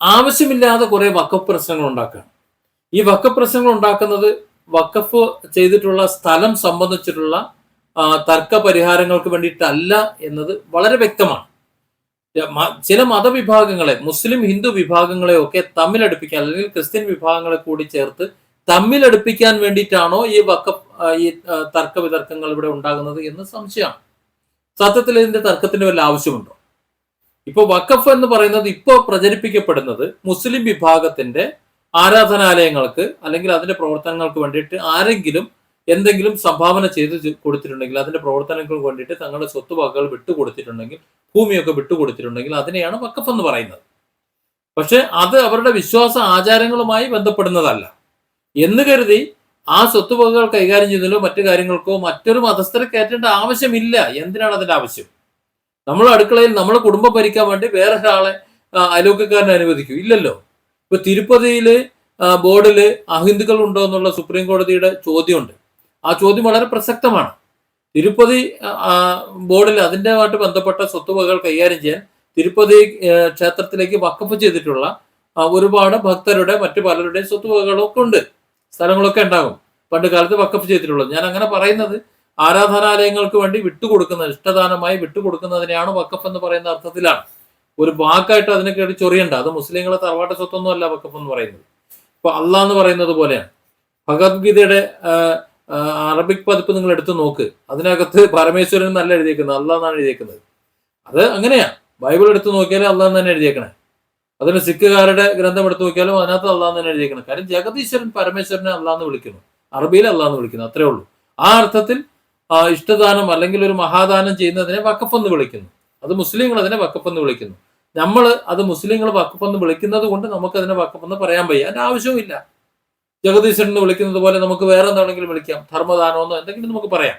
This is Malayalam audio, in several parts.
ആവശ്യമില്ലാതെ കുറെ വക്കഫ് പ്രശ്നങ്ങൾ ഉണ്ടാക്കുകയാണ് ഈ വക്കഫ് പ്രശ്നങ്ങൾ ഉണ്ടാക്കുന്നത് വക്കഫ് ചെയ്തിട്ടുള്ള സ്ഥലം സംബന്ധിച്ചിട്ടുള്ള തർക്ക പരിഹാരങ്ങൾക്ക് വേണ്ടിയിട്ടല്ല എന്നത് വളരെ വ്യക്തമാണ്. ചില മതവിഭാഗങ്ങളെ മുസ്ലിം ഹിന്ദു വിഭാഗങ്ങളെ ഒക്കെ തമ്മിലടുപ്പിക്കാൻ അല്ലെങ്കിൽ ക്രിസ്ത്യൻ വിഭാഗങ്ങളെ കൂടി ചേർത്ത് തമ്മിലടുപ്പിക്കാൻ വേണ്ടിയിട്ടാണോ ഈ വക്കഫ് ഈ തർക്ക വിതർക്കങ്ങൾ ഇവിടെ ഉണ്ടാകുന്നത് എന്ന് സംശയമാണ്. സത്യത്തിൽ ഇതിന്റെ തർക്കത്തിന് വല്ല ആവശ്യമുണ്ടോ? ഇപ്പൊ വഖഫ് എന്ന് പറയുന്നത് ഇപ്പോൾ പ്രചരിപ്പിക്കപ്പെടുന്നത് മുസ്ലിം വിഭാഗത്തിന്റെ ആരാധനാലയങ്ങൾക്ക് അല്ലെങ്കിൽ അതിന്റെ പ്രവർത്തനങ്ങൾക്ക് വേണ്ടിയിട്ട് ആരെങ്കിലും എന്തെങ്കിലും സംഭാവന ചെയ്ത് കൊടുത്തിട്ടുണ്ടെങ്കിൽ അതിന്റെ പ്രവർത്തനങ്ങൾക്ക് വേണ്ടിയിട്ട് തങ്ങളുടെ സ്വത്ത് വകകൾ വിട്ടുകൊടുത്തിട്ടുണ്ടെങ്കിൽ ഭൂമിയൊക്കെ വിട്ടുകൊടുത്തിട്ടുണ്ടെങ്കിൽ അതിനെയാണ് വക്കഫ് എന്ന് പറയുന്നത്. പക്ഷെ അത് അവരുടെ വിശ്വാസ ആചാരങ്ങളുമായി ബന്ധപ്പെടുന്നതല്ല. എന്ന് കരുതി ആ സ്വത്തുവകകൾ കൈകാര്യം ചെയ്യുന്നതിലോ മറ്റു കാര്യങ്ങൾക്കോ മറ്റൊരു മതസ്ഥരെ കയറ്റേണ്ട ആവശ്യമില്ല. എന്തിനാണ് അതിന്റെ ആവശ്യം? നമ്മൾ അടുക്കളയിൽ നമ്മളെ കുടുംബം ഭരിക്കാൻ വേണ്ടി വേറെ ഒരാളെ ആ, അയൽവക്കക്കാരനെ അനുവദിക്കൂ. ഇല്ലല്ലോ. ഇപ്പൊ തിരുപ്പതിയിൽ ബോർഡിൽ അഹിന്ദുക്കൾ ഉണ്ടോ എന്നുള്ള സുപ്രീം കോടതിയുടെ ചോദ്യമുണ്ട്. ആ ചോദ്യം വളരെ പ്രസക്തമാണ്. തിരുപ്പതി ബോർഡിൽ അതിന്റെതായിട്ട് ബന്ധപ്പെട്ട സ്വത്തുവകകൾ കൈകാര്യം ചെയ്യാൻ തിരുപ്പതി ക്ഷേത്രത്തിലേക്ക് വക്കഫ് ചെയ്തിട്ടുള്ള ഒരുപാട് ഭക്തരുടെ മറ്റു പലരുടെയും സ്വത്തുവകകളൊക്കെ ഉണ്ട്. സ്ഥലങ്ങളൊക്കെ ഉണ്ടാകും. പണ്ട് കാലത്ത് വക്കഫ് ചെയ്തിട്ടുള്ളത്. ഞാൻ അങ്ങനെ പറയുന്നത് ആരാധനാലയങ്ങൾക്ക് വേണ്ടി വിട്ടുകൊടുക്കുന്ന ഇഷ്ടദാനമായി വിട്ടുകൊടുക്കുന്നതിനെയാണ് വക്കഫ് എന്ന് പറയുന്ന അർത്ഥത്തിലാണ്. ഒരു വാക്കായിട്ട് അതിനെ കേട്ട് ചൊറിയണ്ട. അത് മുസ്ലിങ്ങളെ തറവാട്ട സ്വത്തൊന്നും അല്ല വക്കഫ് എന്ന് പറയുന്നത്. ഇപ്പൊ അള്ളാഹ് എന്ന് പറയുന്നത് പോലെയാണ്. ഭഗവത്ഗീതയുടെ അറബിക് പതിപ്പ് നിങ്ങൾ എടുത്തു നോക്ക്. അതിനകത്ത് പരമേശ്വരൻ നല്ല എഴുതിയേക്കുന്നത്. അള്ളാഹ് എന്നാണ് എഴുതിയേക്കുന്നത്. അത് അങ്ങനെയാ. ബൈബിൾ എടുത്തു നോക്കിയാലും അള്ളാഹ് തന്നെ എഴുതിയേക്കണേ. അതിന് സിഖുകാരുടെ ഗ്രന്ഥം എടുത്തു നോക്കിയാലും അതിനകത്ത് അള്ളാഹ് തന്നെ എഴുതിയേക്കണം. കാര്യം ജഗദീശ്വരൻ പരമേശ്വരനെ അള്ളാഹ് എന്ന് വിളിക്കുന്നു. അറബിയിൽ അള്ളാഹ് എന്ന് വിളിക്കുന്നു. അത്രേ ഉള്ളൂ. ആ അർത്ഥത്തിൽ ഇഷ്ടദാനം അല്ലെങ്കിൽ ഒരു മഹാദാനം ചെയ്യുന്നതിനെ വക്കഫ് എന്ന് വിളിക്കുന്നു. അത് മുസ്ലിങ്ങൾ അതിനെ വക്കഫ് എന്ന് വിളിക്കുന്നു. നമ്മൾ അത് മുസ്ലിങ്ങൾ വക്കഫ് എന്ന് വിളിക്കുന്നത് കൊണ്ട് നമുക്ക് അതിനെ വക്കഫ് എന്ന് പറയാൻ വയ്യ. അതിന്റെ ആവശ്യവുമില്ല. ജഗദീശ്വരൻ എന്ന് വിളിക്കുന്നത് പോലെ നമുക്ക് വേറെ എന്താണെങ്കിലും വിളിക്കാം. ധർമ്മദാനമെന്നോ എന്തെങ്കിലും നമുക്ക് പറയാം.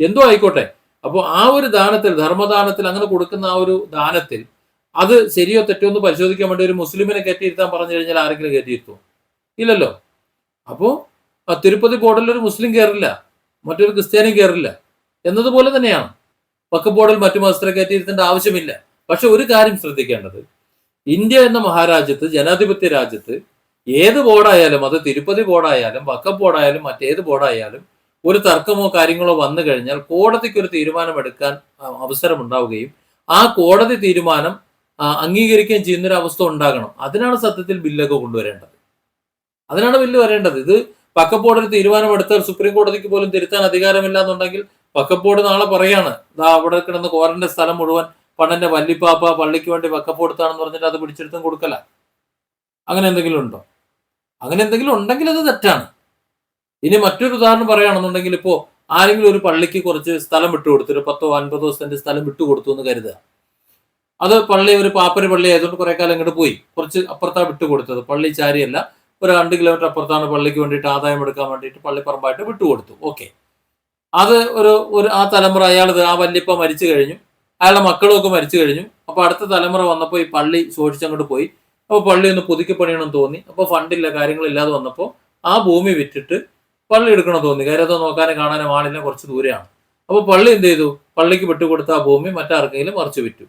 എന്തോ ആയിക്കോട്ടെ. അപ്പോൾ ആ ഒരു ദാനത്തിൽ ധർമ്മദാനത്തിൽ അങ്ങനെ കൊടുക്കുന്ന ആ ഒരു ദാനത്തിൽ അത് ശരിയോ തെറ്റോ എന്ന് പരിശോധിക്കാൻ വേണ്ടി ഒരു മുസ്ലിമിനെ കയറ്റിയിരുത്താൻ പറഞ്ഞു കഴിഞ്ഞാൽ ആരെങ്കിലും കയറ്റിയിരുത്തുമോ ഇല്ലല്ലോ. അപ്പോൾ തിരുപ്പതി ബോർഡിൽ ഒരു മുസ്ലിം കയറില്ല. മറ്റൊരു ക്രിസ്ത്യാനി കയറില്ല എന്നതുപോലെ തന്നെയാണ്. പക്കബോർഡിൽ മറ്റു മതസ്ഥരെ കയറ്റിയിരുത്തേണ്ട ആവശ്യമില്ല. പക്ഷെ ഒരു കാര്യം ശ്രദ്ധിക്കേണ്ടത്. ഇന്ത്യ എന്ന മഹാരാജ്യത്ത് ജനാധിപത്യ രാജ്യത്ത് ഏത് ബോർഡായാലും അത് തിരുപ്പതി ബോർഡായാലും വക്കഫ് ബോർഡായാലും മറ്റേത് ബോർഡായാലും ഒരു തർക്കമോ കാര്യങ്ങളോ വന്നു കഴിഞ്ഞാൽ കോടതിക്ക് ഒരു തീരുമാനമെടുക്കാൻ അവസരം ഉണ്ടാവുകയും ആ കോടതി തീരുമാനം അംഗീകരിക്കുകയും ചെയ്യുന്നൊരവസ്ഥ ഉണ്ടാകണം. അതിനാണ് സത്യത്തിൽ ബില്ലൊക്കെ കൊണ്ടുവരേണ്ടത്. അതിനാണ് ബില്ല് വരേണ്ടത്. ഇത് വക്കപ്പോട് ഒരു തീരുമാനമെടുത്താൽ സുപ്രീം കോടതിക്ക് പോലും തിരുത്താൻ അധികാരമില്ല എന്നുണ്ടെങ്കിൽ പക്കപ്പോട് നാളെ പറയാണ്. ദാ അവിടെ കിടന്ന് കോരന്റെ സ്ഥലം മുഴുവൻ പണ്ടന്റെ വല്ലിപ്പാപ്പ പള്ളിക്ക് വേണ്ടി വക്കപ്പെടുത്താണെന്ന് പറഞ്ഞിട്ട് അത് പിടിച്ചെടുത്തും കൊടുക്കല. അങ്ങനെ എന്തെങ്കിലും ഉണ്ടോ? അങ്ങനെ എന്തെങ്കിലും ഉണ്ടെങ്കിൽ അത് തെറ്റാണ്. ഇനി മറ്റൊരു ഉദാഹരണം പറയുകയാണെന്നുണ്ടെങ്കിൽ ഇപ്പോ ആരെങ്കിലും ഒരു പള്ളിക്ക് കുറച്ച് സ്ഥലം വിട്ടുകൊടുത്തു ഒരു പത്തോ അൻപതോ സെന്റ് സ്ഥലം വിട്ടുകൊടുത്തു എന്ന് കരുതുക. അത് പള്ളി ഒരു പാപ്പര് പള്ളി ആയതുകൊണ്ട് കുറെ കാലം ഇങ്ങോട്ട് പോയി. കുറച്ച് അപ്പുറത്താണ് വിട്ടുകൊടുത്തത് പള്ളി ചാരിയല്ല. ഒരു രണ്ട് കിലോമീറ്റർ അപ്പുറത്താണ് പള്ളിക്ക് വേണ്ടിയിട്ട് ആദായം എടുക്കാൻ വേണ്ടിയിട്ട് പള്ളിപ്പറമ്പായിട്ട് വിട്ടുകൊടുത്തു. ഓക്കെ അത് ഒരു ഒരു ആ തലമുറ അയാൾ ആ വല്യപ്പ മരിച്ചു കഴിഞ്ഞു. അയാളുടെ മക്കളൊക്കെ മരിച്ചു കഴിഞ്ഞു. അപ്പോൾ അടുത്ത തലമുറ വന്നപ്പോൾ ഈ പള്ളി ചോദിച്ചങ്ങോട്ട് പോയി. അപ്പോൾ പള്ളി ഒന്ന് പുതുക്കി പണിയണം തോന്നി. അപ്പോൾ ഫണ്ടില്ല കാര്യങ്ങളില്ലാതെ വന്നപ്പോൾ ആ ഭൂമി വിറ്റിട്ട് പള്ളി എടുക്കണം തോന്നി. കാര്യം അതോ നോക്കാനും കാണാനും ആളില്ല കുറച്ച് ദൂരെയാണ്. അപ്പോൾ പള്ളി എന്ത് ചെയ്തു? പള്ളിക്ക് വിട്ടുകൊടുത്ത ആ ഭൂമി മറ്റാർക്കെങ്കിലും മറിച്ച് വിറ്റു.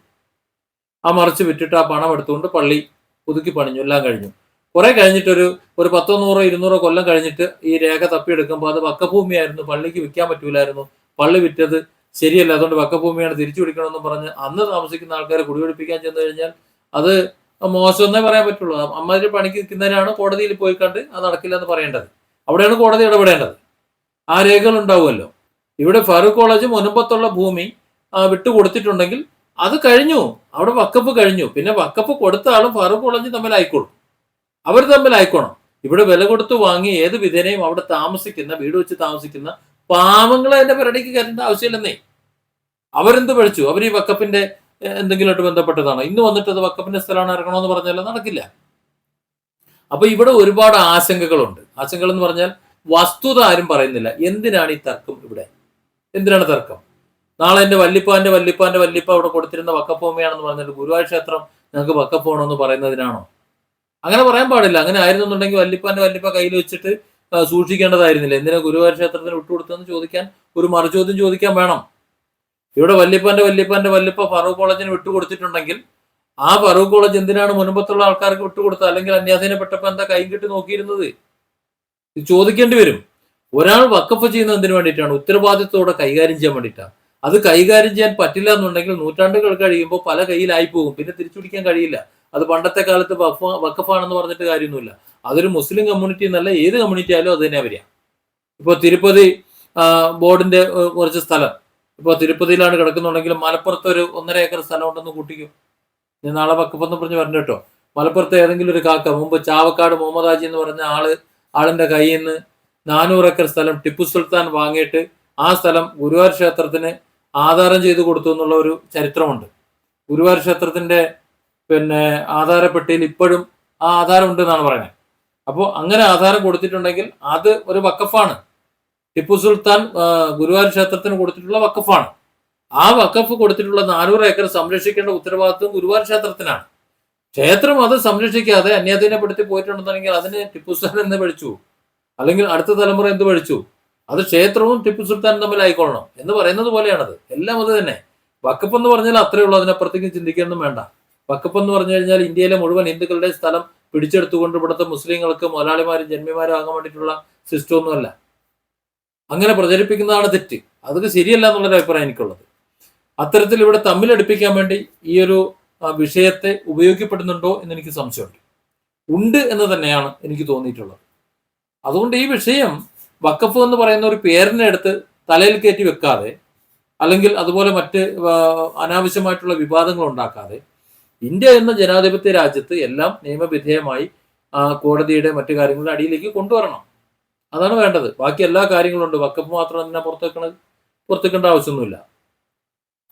ആ മറിച്ച് വിറ്റിട്ട് ആ പണം എടുത്തുകൊണ്ട് പള്ളി പുതുക്കി പണിഞ്ഞു. എല്ലാം കഴിഞ്ഞു. കുറെ കഴിഞ്ഞിട്ടൊരു ഒരു പത്തോ നൂറോ ഇരുന്നൂറോ കൊല്ലം കഴിഞ്ഞിട്ട് ഈ രേഖ തപ്പിയെടുക്കുമ്പോൾ അത് വക്കഭൂമിയായിരുന്നു. പള്ളിക്ക് വിൽക്കാൻ പറ്റൂലായിരുന്നു. പള്ളി വിറ്റത് ശരിയല്ല. അതുകൊണ്ട് വക്കഭൂമിയാണ് തിരിച്ചു പിടിക്കണമെന്ന് പറഞ്ഞ് അന്ന് താമസിക്കുന്ന ആൾക്കാരെ കുടിപിടിപ്പിക്കാൻ ചെന്ന് കഴിഞ്ഞാൽ അത് മോശമെന്നേ പറയാൻ പറ്റുള്ളൂ. അമ്മാതിരി പണിക്ക് നിൽക്കുന്നവരാണ് കോടതിയിൽ പോയി കണ്ട് അത് നടക്കില്ല എന്ന് പറയേണ്ടത്. അവിടെയാണ് കോടതി ഇടപെടേണ്ടത്. ആ രേഖകൾ ഉണ്ടാവുമല്ലോ. ഇവിടെ ഫാറൂഖ് കോളേജ് മുൻപത്തുള്ള ഭൂമി വിട്ടു വിട്ടുകൊടുത്തിട്ടുണ്ടെങ്കിൽ അത് കഴിഞ്ഞു. അവിടെ വക്കപ്പ് കഴിഞ്ഞു. പിന്നെ വക്കപ്പ് കൊടുത്ത ആളും ഫാറൂഖ് കോളേജും തമ്മിലായിക്കോളും. അവർ തമ്മിൽ തമ്മിലായിക്കോണം. ഇവിടെ വില കൊടുത്ത് വാങ്ങി ഏത് വിധേനയും അവിടെ താമസിക്കുന്ന വീട് വെച്ച് താമസിക്കുന്ന പാവങ്ങളെ എന്റെ പെരടിക്ക് കയറേണ്ട ആവശ്യമില്ലെന്നേ. അവരെന്ത് പഠിച്ചു? അവർ ഈ വക്കപ്പിന്റെ എന്തെങ്കിലും എന്തെങ്കിലുമായിട്ട് ബന്ധപ്പെട്ടതാണ്? ഇന്ന് വന്നിട്ട് അത് വക്കപ്പിന്റെ സ്ഥലമാണ് ഇറങ്ങണമെന്ന് പറഞ്ഞാൽ നടക്കില്ല. അപ്പൊ ഇവിടെ ഒരുപാട് ആശങ്കകളുണ്ട്. ആശങ്കകൾ എന്ന് പറഞ്ഞാൽ വസ്തുത ആരും പറയുന്നില്ല. എന്തിനാണ് ഈ തർക്കം ഇവിടെ? എന്തിനാണ് തർക്കം? നാളെ എന്റെ വല്ലിപ്പാന്റെ വല്ലിപ്പാന്റെ വല്ലിപ്പ അവിടെ കൊടുത്തിരുന്ന വക്കഭൂമിയാണെന്ന് പറഞ്ഞിട്ട് ഗുരുവായൂർ ക്ഷേത്രം ഞങ്ങൾക്ക് വക്കപ്പോണമെന്ന് പറയുന്നതിനാണോ? അങ്ങനെ പറയാൻ പാടില്ല. അങ്ങനെ ആയിരുന്നുണ്ടെങ്കിൽ വല്ലിപ്പാന്റെ വല്ലിപ്പ കയ്യിൽ വെച്ചിട്ട് സൂക്ഷിക്കേണ്ടതായിരുന്നില്ല. എന്തിനാ ഗുരുവായൂർ ക്ഷേത്രത്തിന് വിട്ടുകൊടുത്തതെന്ന് ചോദിക്കാൻ ഒരു മറുചോദ്യം ചോദിക്കാൻ വേണം. ഇവിടെ വല്ലിപ്പാന്റെ വല്ലിപ്പാന്റെ വല്ലിപ്പ ഫറൂഖ് കോളേജിന് വിട്ടുകൊടുത്തിട്ടുണ്ടെങ്കിൽ ആ ഫറൂഖ് കോളേജ് എന്തിനാണ് മുൻപത്തുള്ള ആൾക്കാർക്ക് വിട്ടുകൊടുത്തത്? അല്ലെങ്കിൽ അന്യാധീനപ്പെട്ടപ്പോ എന്താ കൈ കെട്ടി നോക്കിയിരുന്നത്? ചോദിക്കേണ്ടി വരും. ഒരാൾ വക്കഫ് ചെയ്യുന്നത് എന്തിനു വേണ്ടിയിട്ടാണ്? ഉത്തരവാദിത്തത്തോടെ കൈകാര്യം ചെയ്യാൻ വേണ്ടിയിട്ടാണ്. അത് കൈകാര്യം ചെയ്യാൻ പറ്റില്ല എന്നുണ്ടെങ്കിൽ നൂറ്റാണ്ടുകൾ കഴിയുമ്പോൾ പല കയ്യിലായി പോകും. പിന്നെ തിരിച്ചു പിടിക്കാൻ കഴിയില്ല. അത് പണ്ടത്തെ കാലത്ത് വഖഫ് വക്കഫാണെന്ന് പറഞ്ഞിട്ട് കാര്യമൊന്നുമില്ല. അതൊരു മുസ്ലിം കമ്മ്യൂണിറ്റി എന്നല്ല ഏത് കമ്മ്യൂണിറ്റി ആയാലും അത് തന്നെ വരിക. ഇപ്പോൾ തിരുപ്പതി ബോർഡിന്റെ കുറച്ച് സ്ഥലം. ഇപ്പോൾ തിരുപ്പതിയിലാണ് കിടക്കുന്നുണ്ടെങ്കിൽ മലപ്പുറത്ത് ഒരു ഒന്നര ഏക്കർ സ്ഥലം ഉണ്ടെന്ന് കൂട്ടിക്കും. ഞാൻ നാളെ വക്കഫെന്ന് പറഞ്ഞ് പറഞ്ഞു കേട്ടോ. മലപ്പുറത്ത് ഏതെങ്കിലും ഒരു കാക്ക മുമ്പ് ചാവക്കാട് മുഹമ്മദ് ഹാജി എന്ന് പറഞ്ഞ ആൾ ആളിന്റെ കയ്യിൽ നിന്ന് നാനൂറ് ഏക്കർ സ്ഥലം ടിപ്പു സുൽത്താൻ വാങ്ങിയിട്ട് ആ സ്ഥലം ഗുരുവായൂർ ക്ഷേത്രത്തിന് ആധാരം ചെയ്തു കൊടുത്തു എന്നുള്ള ഒരു ചരിത്രമുണ്ട്. ഗുരുവായൂർ ക്ഷേത്രത്തിന്റെ പിന്നെ ആധാരപ്പെട്ടിയിൽ ഇപ്പോഴും ആ ആധാരം ഉണ്ട് എന്നാണ് പറയുന്നത്. അപ്പോൾ അങ്ങനെ ആധാരം കൊടുത്തിട്ടുണ്ടെങ്കിൽ അത് ഒരു വക്കഫാണ് ടിപ്പു സുൽത്താൻ ഗുരുവായൂർ ക്ഷേത്രത്തിന് കൊടുത്തിട്ടുള്ള വക്കഫാണ് ആ വക്കഫ് കൊടുത്തിട്ടുള്ള നാനൂറ് ഏക്കർ സംരക്ഷിക്കേണ്ട ഉത്തരവാദിത്വം ഗുരുവായൂർ ക്ഷേത്രത്തിനാണ്. ക്ഷേത്രം അത് സംരക്ഷിക്കാതെ അന്യാധീനപ്പെടുത്തി പോയിട്ടുണ്ടെന്നുണ്ടെങ്കിൽ അതിന് ടിപ്പു സുൽത്താൻ എന്ന് പഠിച്ചു? അല്ലെങ്കിൽ അടുത്ത തലമുറ എന്ത് പഠിച്ചു? അത് ക്ഷേത്രവും ടിപ്പു സുൽത്താനും തമ്മിൽ ആയിക്കൊള്ളണം എന്ന് പറയുന്നത് പോലെയാണത്. എല്ലാം അത് തന്നെ. വക്കഫ് എന്ന് പറഞ്ഞാൽ അത്രയേ ഉള്ളൂ. അതിനപ്പുറത്തേക്ക് ചിന്തിക്കാനൊന്നും വേണ്ട. വക്കഫ് എന്ന് പറഞ്ഞു കഴിഞ്ഞാൽ ഇന്ത്യയിലെ മുഴുവൻ ഹിന്ദുക്കളുടെ സ്ഥലം പിടിച്ചെടുത്തുകൊണ്ട് ഇവിടുത്തെ മുസ്ലിങ്ങൾക്ക് മുതലാളിമാരും ജന്മിമാരും ആകാൻ വേണ്ടിയിട്ടുള്ള സിസ്റ്റം ഒന്നുമല്ല അങ്ങനെ പ്രചരിപ്പിക്കുന്നതാണ് തെറ്റ്. അതൊക്കെ ശരിയല്ല എന്നുള്ളൊരു അഭിപ്രായം എനിക്കുള്ളത്. അത്തരത്തിൽ ഇവിടെ തമ്മിലടുപ്പിക്കാൻ വേണ്ടി ഈ ഒരു വിഷയത്തെ ഉപയോഗിക്കപ്പെടുന്നുണ്ടോ എന്ന് എനിക്ക് സംശയമുണ്ട്. ഉണ്ട് എന്ന് തന്നെയാണ് എനിക്ക് തോന്നിയിട്ടുള്ളത്. അതുകൊണ്ട് ഈ വിഷയം വക്കഫ് എന്ന് പറയുന്ന ഒരു പേരിനെ എടുത്ത് തലയിൽ കയറ്റി വെക്കാതെ അല്ലെങ്കിൽ അതുപോലെ മറ്റ് അനാവശ്യമായിട്ടുള്ള വിവാദങ്ങൾ ഉണ്ടാക്കാതെ ഇന്ത്യ എന്ന ജനാധിപത്യ രാജ്യത്ത് എല്ലാം നിയമവിധേയമായി ആ, കോടതിയുടെ മറ്റു കാര്യങ്ങളുടെ അടിയിലേക്ക് കൊണ്ടുവരണം. അതാണ് വേണ്ടത്. ബാക്കി എല്ലാ കാര്യങ്ങളും ഉണ്ട് വക്കപ്പ് മാത്രം തന്നെ പുറത്തേക്കണത് പുറത്തേക്കേണ്ട ആവശ്യമൊന്നുമില്ല.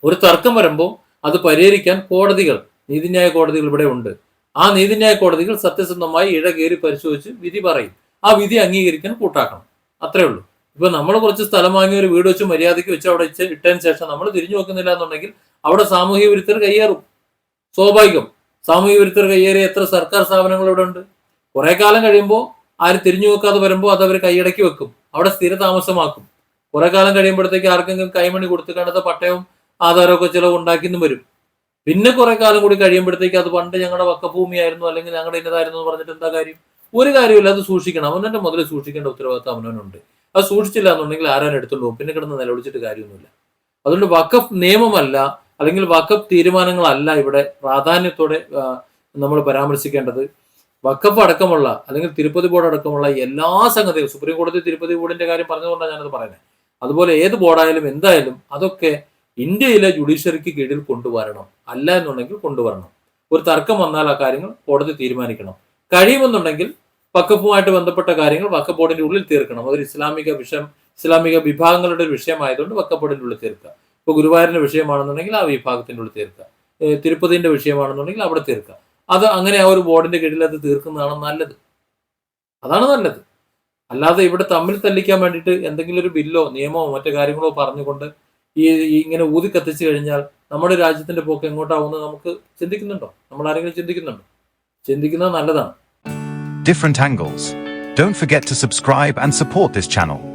ഒരു തർക്കം വരുമ്പോൾ അത് പരിഹരിക്കാൻ കോടതികൾ നീതിന്യായ കോടതികൾ ഇവിടെ ഉണ്ട്. ആ നീതിന്യായ കോടതികൾ സത്യസന്ധമായി ഇഴകേറി പരിശോധിച്ച് വിധി പറയും. ആ വിധി അംഗീകരിക്കാൻ കൂട്ടാക്കണം. അത്രേ ഉള്ളൂ. ഇപ്പൊ നമ്മൾ കുറച്ച് സ്ഥലം വാങ്ങി ഒരു വീട് വെച്ച് മര്യാദയ്ക്ക് വെച്ച് അവിടെ ഇട്ടതിന് ശേഷം നമ്മൾ തിരിഞ്ഞു നോക്കുന്നില്ല എന്നുണ്ടെങ്കിൽ അവിടെ സാമൂഹിക വിരുദ്ധർ കയ്യേറും സ്വാഭാവികം. സാമൂഹ്യ വിരുദ്ധർ കയ്യേറിയ എത്ര സർക്കാർ സ്ഥാപനങ്ങൾ ഇവിടെ ഉണ്ട് കുറെ കാലം കഴിയുമ്പോൾ ആര് തിരിഞ്ഞു നോക്കാതെ വരുമ്പോൾ അത് അവർ കൈയടക്കി വെക്കും. അവിടെ സ്ഥിര താമസമാക്കും. കുറെ കാലം കഴിയുമ്പോഴത്തേക്ക് ആർക്കെങ്കിലും കൈമണി കൊടുത്ത് പട്ടയവും ആധാരമൊക്കെ ചിലവ് ഉണ്ടാക്കിന്നും വരും. പിന്നെ കുറെ കാലം കൂടി കഴിയുമ്പോഴത്തേക്ക് അത് പണ്ട് ഞങ്ങളുടെ വക്കഭൂമിയായിരുന്നു അല്ലെങ്കിൽ ഞങ്ങളുടെ ഇന്നതായിരുന്നു എന്ന് പറഞ്ഞിട്ട് എന്താ കാര്യം? ഒരു കാര്യമില്ല അത് സൂക്ഷിക്കണം. അവനെ മുതൽ സൂക്ഷിക്കേണ്ട ഉത്തരവാദിത്തം അവനവനുണ്ട്. അത് സൂക്ഷിച്ചില്ല എന്നുണ്ടെങ്കിൽ ആരാൻ എടുത്തുകൊണ്ട് പിന്നെ കിടന്ന് നിലവിളിച്ചിട്ട് കാര്യമൊന്നുമില്ല. അതുകൊണ്ട് വക്കഫ് നിയമമല്ല അല്ലെങ്കിൽ വക്കഫ് തീരുമാനങ്ങളല്ല ഇവിടെ പ്രാധാന്യത്തോടെ നമ്മൾ പരാമർശിക്കേണ്ടത്. വക്കഫ് അടക്കമുള്ള അല്ലെങ്കിൽ തിരുപ്പതി ബോർഡ് അടക്കമുള്ള എല്ലാ സംഗതികളും സുപ്രീം കോടതി തിരുപ്പതി ബോർഡിന്റെ കാര്യം പറഞ്ഞുകൊണ്ടാണ് ഞാനത് പറയുന്നത്. അതുപോലെ ഏത് ബോർഡായാലും എന്തായാലും അതൊക്കെ ഇന്ത്യയിലെ ജുഡീഷ്യറിക്ക് കീഴിൽ കൊണ്ടുവരണം. അല്ല എന്നുണ്ടെങ്കിൽ കൊണ്ടുവരണം. ഒരു തർക്കം വന്നാൽ ആ കാര്യങ്ങൾ കോടതി തീരുമാനിക്കണം. കഴിയുമെന്നുണ്ടെങ്കിൽ വക്കഫുമായിട്ട് ബന്ധപ്പെട്ട കാര്യങ്ങൾ വക്കഫ് ബോർഡിന്റെ ഉള്ളിൽ തീർക്കണം. അതൊരു ഇസ്ലാമിക വിഷയം ഇസ്ലാമിക വിഭാഗങ്ങളുടെ ഒരു വിഷയമായതുകൊണ്ട് വക്കഫ് ബോർഡിന്റെ ഉള്ളിൽ തീർക്കുക. ഇപ്പോൾ ഗുരുവായൂരിന്റെ വിഷയമാണെന്നുണ്ടെങ്കിൽ ആ വിഭാഗത്തിന്റെ ഉള്ളിൽ തീർക്കുക. തിരുപ്പതിന്റെ വിഷയമാണെന്നുണ്ടെങ്കിൽ അവിടെ തീർക്കുക. അത് അങ്ങനെ ആ ഒരു ബോർഡിന്റെ കീഴിൽ അത് തീർക്കുന്നതാണ് നല്ലത്. അതാണ് നല്ലത്. അല്ലാതെ ഇവിടെ തമ്മിൽ തല്ലിക്കാൻ വേണ്ടിയിട്ട് എന്തെങ്കിലും ഒരു ബില്ലോ നിയമമോ മറ്റു കാര്യങ്ങളോ പറഞ്ഞുകൊണ്ട് ഈ ഇങ്ങനെ ഊതി കത്തിച്ചു കഴിഞ്ഞാൽ നമ്മുടെ രാജ്യത്തിന്റെ പോക്ക് എങ്ങോട്ടാവുമെന്ന് നമുക്ക് ചിന്തിക്കുന്നുണ്ടോ? നമ്മൾ ആരെങ്കിലും ചിന്തിക്കുന്നുണ്ടോ? ചിന്തിക്കുന്നത് നല്ലതാണ്. Different angles. Don't forget to subscribe and support this channel.